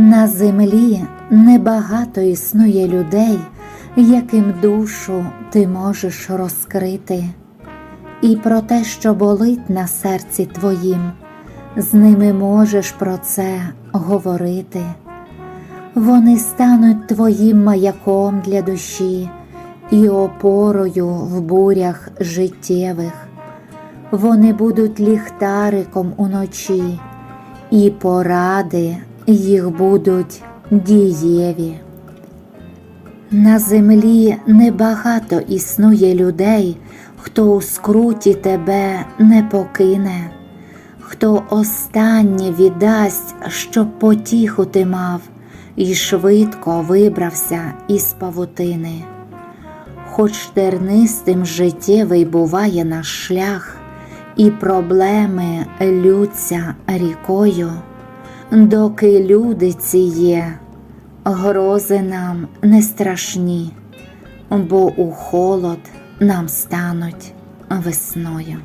На землі небагато існує людей, яким душу ти можеш розкрити, і про те, що болить на серці твоїм, з ними можеш про це говорити. Вони стануть твоїм маяком для душі і опорою в бурях життєвих. Вони будуть ліхтариком уночі, і поради їх будуть дієві. На землі небагато існує людей, хто у скруті тебе не покине, хто останнє віддасть, щоб потіху ти мав, і швидко вибрався із павутини. Хоч тернистим життєвий буває наш шлях, і проблеми лються рікою, доки люди ці є, грози нам не страшні, бо у холод нам стануть весною.